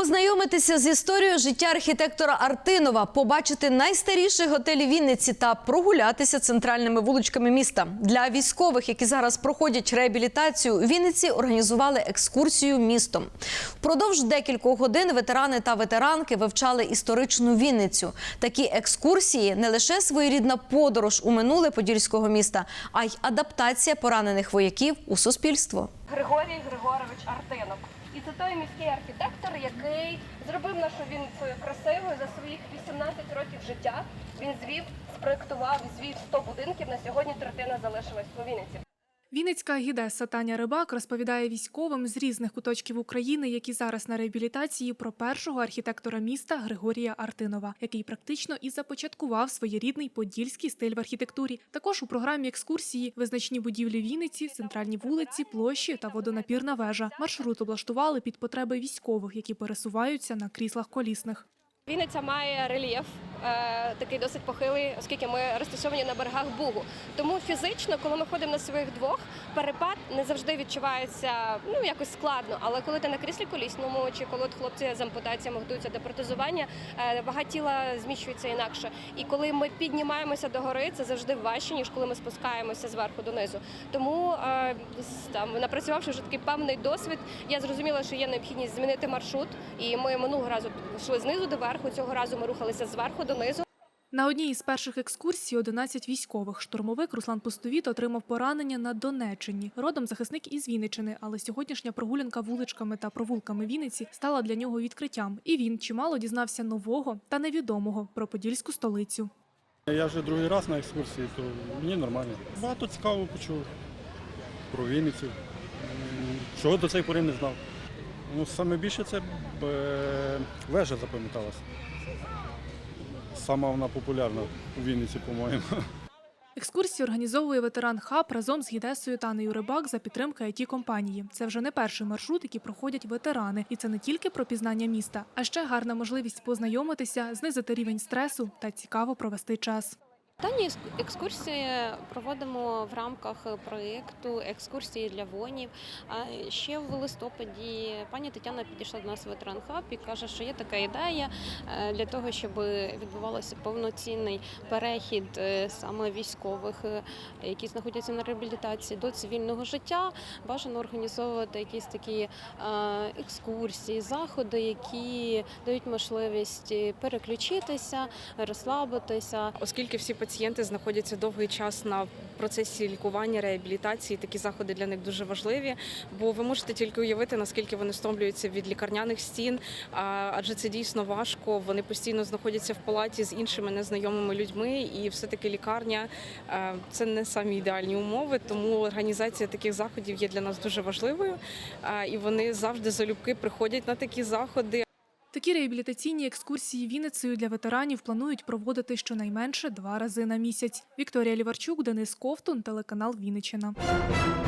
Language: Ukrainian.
Познайомитися з історією життя архітектора Артинова, побачити найстаріші готелі Вінниці та прогулятися центральними вуличками міста. Для військових, які зараз проходять реабілітацію, Вінниці організували екскурсію містом. Впродовж декількох годин ветерани та ветеранки вивчали історичну Вінницю. Такі екскурсії не лише своєрідна подорож у минуле подільського міста, а й адаптація поранених вояків у суспільство. Григорій Григорович Артинок. І це той міський архітектор, який зробив нашу Вінницю красивою за своїх 18 років життя. Він звів, спроектував, звів 100 будинків. На сьогодні третина залишилась у Вінниці. Вінницька гідеса Таня Рибак розповідає військовим з різних куточків України, які зараз на реабілітації, про першого архітектора міста Григорія Артинова, який практично і започаткував своєрідний подільський стиль в архітектурі. Також у програмі екскурсії визначні будівлі Вінниці, центральні вулиці, площі та водонапірна вежа. Маршрут облаштували під потреби військових, які пересуваються на кріслах колісних. Вінниця має рельєф е, такий досить похилий, оскільки ми розташовані на берегах Бугу. Тому фізично, коли ми ходимо на своїх двох, перепад не завжди відчувається ну якось складно. Але коли ти на кріслі колісному, чи коли от хлопці з ампутаціями готуються до протезування, е, вага тіла зміщується інакше. І коли ми піднімаємося до гори, це завжди важче, ніж коли ми спускаємося зверху донизу. Тому е, там напрацювавши вже такий певний досвід, я зрозуміла, що є необхідність змінити маршрут. І ми минулого разу йшли знизу до верху. Цього разу ми рухалися зверху донизу. На одній із перших екскурсій 11 військових. Штурмовик Руслан Пустовіт отримав поранення на Донеччині. Родом захисник із Вінничини, але сьогоднішня прогулянка вуличками та провулками Вінниці стала для нього відкриттям. І він чимало дізнався нового та невідомого про подільську столицю. Я вже другий раз на екскурсії, то мені нормально. Багато цікавого почув про Вінницю. Чого до цієї пори не знав. Ну, саме більше це е, вежа запам'яталася. Сама вона популярна у Вінниці, по-моєму. Екскурсію організовує ветеран хаб разом з гідесою Танею Рибак за підтримки it компанії. Це вже не перший маршрут, який проходять ветерани, і це не тільки про пізнання міста, а ще гарна можливість познайомитися, знизити рівень стресу та цікаво провести час. Дані екскурсії проводимо в рамках проєкту екскурсії для воїнів. А ще в листопаді пані Тетяна підійшла до нас в ветеран хаб і каже, що є така ідея е, для того, щоб відбувався повноцінний перехід е, саме військових, е, які знаходяться на реабілітації до цивільного життя. Бажано організовувати якісь такі екскурсії, заходи, які дають можливість переключитися, розслабитися. Оскільки всі пацієнти знаходяться довгий час на процесі лікування, реабілітації, такі заходи для них дуже важливі, бо ви можете тільки уявити, наскільки вони стомлюються від лікарняних стін, адже це дійсно важко. Вони постійно знаходяться в палаті з іншими незнайомими людьми, і все-таки лікарня це не самі ідеальні умови. Тому організація таких заходів є для нас дуже важливою, і вони завжди залюбки приходять на такі заходи. Такі реабілітаційні екскурсії Вінницею для ветеранів планують проводити щонайменше два рази на місяць. Вікторія Ліварчук, Денис Ковтун, телеканал Вінниччина.